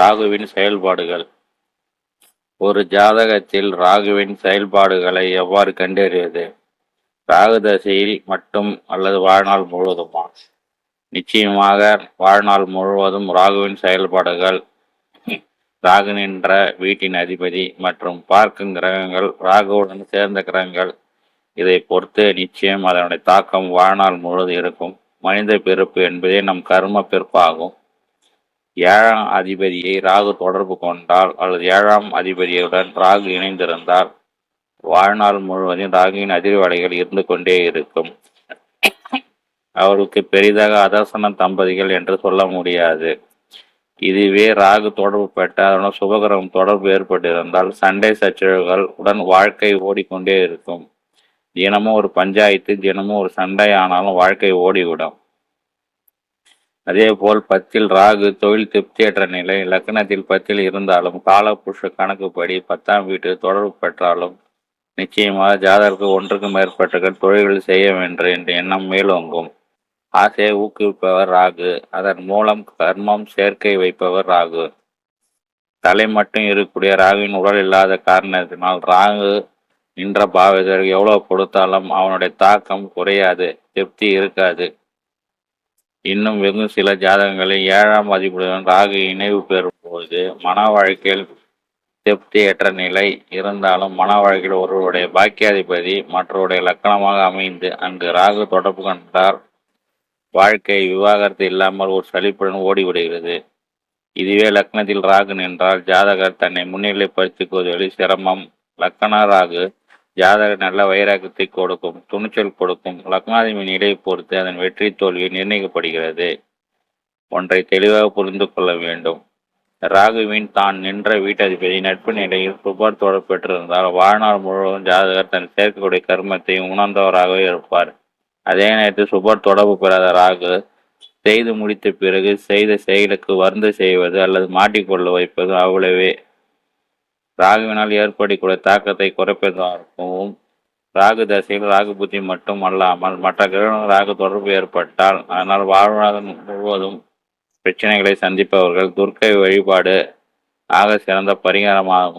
ராகுவின் செயல்பாடுகள். ஒரு ஜாதகத்தில் ராகுவின் செயல்பாடுகளை எவ்வாறு கண்டறிவது? ராகு தசையில் மட்டும் அல்லது வாழ்நாள் முழுவதுமா? நிச்சயமாக வாழ்நாள் முழுவதும் ராகுவின் செயல்பாடுகள். ராகு நின்ற வீட்டின் அதிபதி மற்றும் பார்க்கும் கிரகங்கள் ராகுவுடன் சேர்ந்த கிரகங்கள். இதை பொறுத்து நிச்சயம் அதனுடைய தாக்கம் வாழ்நாள் முழுவதும் இருக்கும். மனித பிறப்பு என்பதே நம் கர்ம பிறப்பாகும். ஏழாம் அதிபதியை ராகு தொடர்பு கொண்டால் அல்லது ஏழாம் அதிபதியுடன் ராகு இணைந்திருந்தால் வாழ்நாள் முழுவதும் ராகுவின் அதிர்வலைகள் இருந்து கொண்டே இருக்கும். அவருக்கு பெரிதாக அதர்சன தம்பதிகள் என்று சொல்ல முடியாது. இதுவே ராகு தொடர்பு பெற்ற அதனுடன் சுபகிரகம் தொடர்பு ஏற்பட்டிருந்தால் சண்டை சச்சரவுகள் உடன் வாழ்க்கை ஓடிக்கொண்டே இருக்கும். தினமும் ஒரு பஞ்சாயத்து தினமும் ஒரு சண்டை ஆனாலும் வாழ்க்கை ஓடிவிடும். அதே போல் பத்தில் ராகு தொழில் திருப்தியற்ற நிலை லக்னத்தில் பத்தில் இருந்தாலும் காலபுருஷ கணக்குப்படி பத்தாம் வீட்டு தொடர்பு பெற்றாலும் நிச்சயமாக ஜாதகருக்கு ஒன்றுக்கு மேற்பட்டகள் தொழில்கள் செய்ய வேண்டும் என்ற எண்ணம் மேலோங்கும். ஆசையை ஊக்குவிப்பவர் ராகு. அதன் மூலம் கர்மம் சேர்க்கை வைப்பவர் ராகு. தலை மட்டும் இருக்கக்கூடிய ராகுவின் உடல் இல்லாத காரணத்தினால் ராகு நின்ற பாவதற்கு எவ்வளவு கொடுத்தாலும் அவனுடைய தாக்கம் குறையாது திருப்தி இருக்காது. இன்னும் வெறும் சில ஜாதகங்களில் ஏழாம் மதிப்புடன் ராகு இணைவு பெறும்போது மன வாழ்க்கையில் திருப்தியற்ற நிலை இருந்தாலும் மன வாழ்க்கையில் ஒருவருடைய பாக்கியாதிபதி மற்றவருடைய லக்கணமாக அமைந்து அங்கு ராகு தொடர்பு கண்டார். வாழ்க்கை விவாகரத்து இல்லாமல் ஒரு சலிப்புடன் ஓடிவிடுகிறது. இதுவே லக்னத்தில் ராகு நின்றால் ஜாதகர் தன்னை முன்னிலைப்படுத்திக் கொள்வதில் சிரமம். லக்கண ராகு ஜாதகர் நல்ல வைராகத்தை கொடுக்கும் துணிச்சல் கொடுக்கும் லக்னாதிபதி நிலையை பொறுத்து அதன் வெற்றி தோல்வி நிர்ணயிக்கப்படுகிறது. ஒன்றை தெளிவாக புரிந்து கொள்ள வேண்டும். ராகுவின் தான் நின்ற வீட்டதிபதி நட்பு நிலையில் சுபர் தொடர்பு பெற்றிருந்தால் வாழ்நாள் முழுவதும் ஜாதகர் தன் சேர்க்கக்கூடிய கர்மத்தை உணர்ந்தவராகவே இருப்பார். அதே நேரத்தில் சுபர் தொடர்பு பெறாத ராகு செய்து முடித்த பிறகு செய்த செயலுக்கு வருந்து செய்வது அல்லது மாட்டிக்கொள்ள வைப்பது அவ்வளவே. ராகுவினால் ஏற்படக்கூடிய தாக்கத்தை குறைப்பதற்கும் ராகு தசையில் ராகு புத்தி மட்டும் அல்லாமல் மற்ற கிரகங்கள் ராகு தொடர்பு ஏற்பட்டால் அதனால் வாழ்நாதன் முழுவதும் பிரச்சனைகளை சந்திப்பவர்கள் துர்க்கை வழிபாடு ஆக சிறந்த பரிகாரமாகும்.